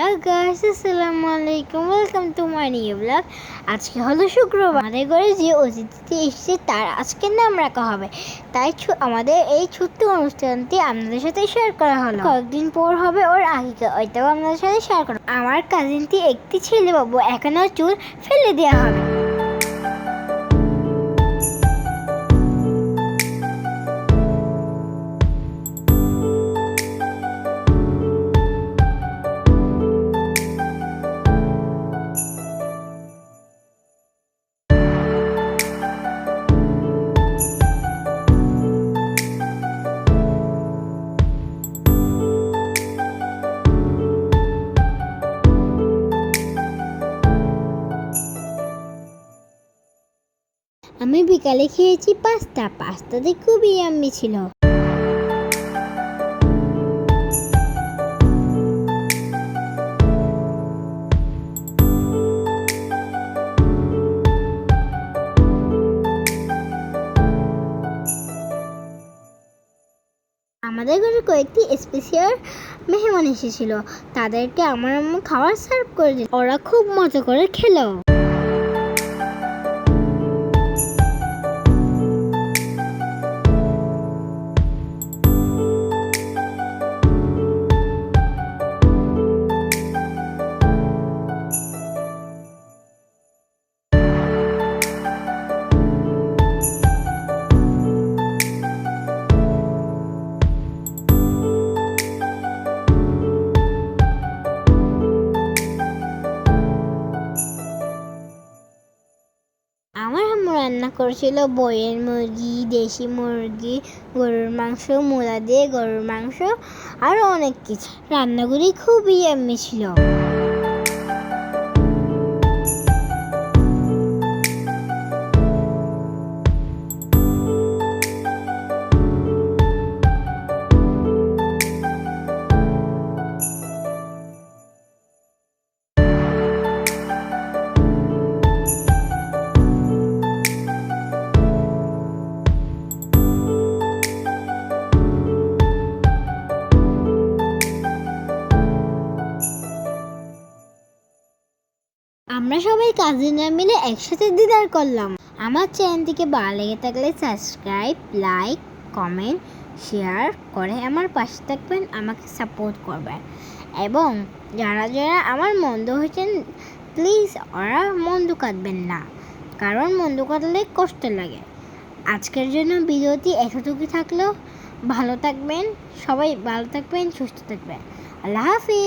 Hello guys আসসালামু আলাইকুম welcome to my new আজকে হলো শুক্রবার। আমাদের ঘরে যে অতিথিটি এসেছে, তার আজকের নাম রাখা হবে। তাই আমাদের এই ছোট্ট অনুষ্ঠানটি আপনাদের সাথে শেয়ার করা হলো। কয়েকদিন পর হবে ওর আগে ওইটাও আপনাদের সাথে শেয়ার করা আমার কাজিনটি একটি ছেলে বাবু এখনও চুল ফেলে দেওয়া হবে। আমি বিকালে খেয়েছি পাস্তা। পাস্তাতে খুবই ইয়াম্মি ছিল। আমাদের ঘরে কয়েকটি স্পেশাল মেহমান এসেছিল। তাদেরকে আমার আম্মু খাবার সার্ভ করে দিল। ওরা খুব মজা করে খেলো। রান্না করেছিল বইয়ের মুরগি, দেশি মুরগি, গরুর মাংস, মূলা দিয়ে গরুর মাংস আরও অনেক কিছু। রান্নাগুলি খুবই এমনি ছিল। আমরা সবাই কাজিনরা মিলে একসাথে ডিনার করলাম। আমার চ্যানেলটিকে ভালো লেগে থাকলে সাবস্ক্রাইব, লাইক, কমেন্ট, শেয়ার করে আমার পাশে থাকবেন, আমাকে সাপোর্ট করবেন। এবং যারা যারা আমার মন্দ হয়েছেন, প্লিজ ওরা মন্দ কাটবেন না, কারণ মন্দ কাটলে কষ্ট লাগে। আজকের জন্য ভিডিওটি এতটুকু থাকলেও ভালো থাকবেন, সবাই ভালো থাকবেন, সুস্থ থাকবেন। আল্লাহ হাফিজ।